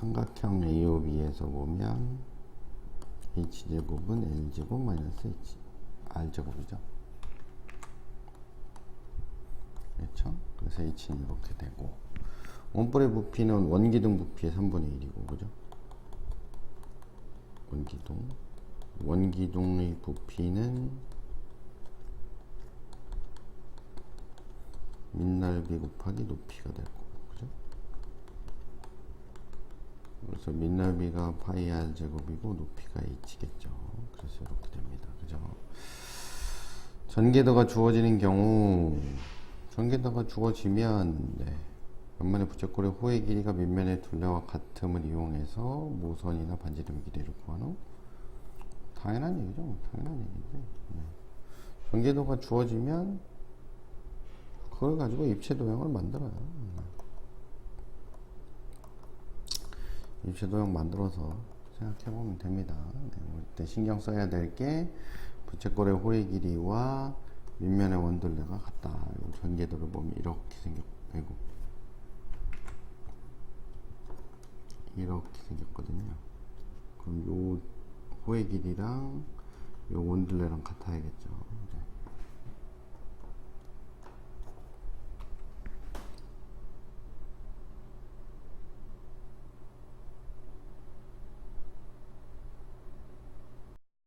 삼각형 AOB에서 보면 H제곱은 L제곱 마이너스 H R제곱이죠. 그렇죠? 그래서 H는 이렇게 되고 원뿔의 부피는 원기둥 부피의 3분의 1이고 그죠? 원기둥 원기둥의 부피는 민넓이 곱하기 높이가 되고 그죠? 그래서 민넓이가 파이 r 제곱이고 높이가 h겠죠. 그래서 이렇게 됩니다. 그죠? 전개도가 주어지는 경우 전개도가 주어지면 네. 옆면의 부채꼴의 호의 길이가 밑면의 둘레와 같음을 이용해서 모선이나 반지름 길이를 구하는 당연한 얘기죠. 당연한 얘기인데 네. 전개도가 주어지면 그걸 가지고 입체 도형을 만들어요. 입체 도형 만들어서 생각해 보면 됩니다. 네, 이때 신경 써야 될 게 부채꼴의 호의 길이와 밑면의 원둘레가 같다. 요 전개도를 보면 이렇게 생겼고 이렇게 생겼거든요. 그럼 요 호의 길이랑 요 원둘레랑 같아야겠죠.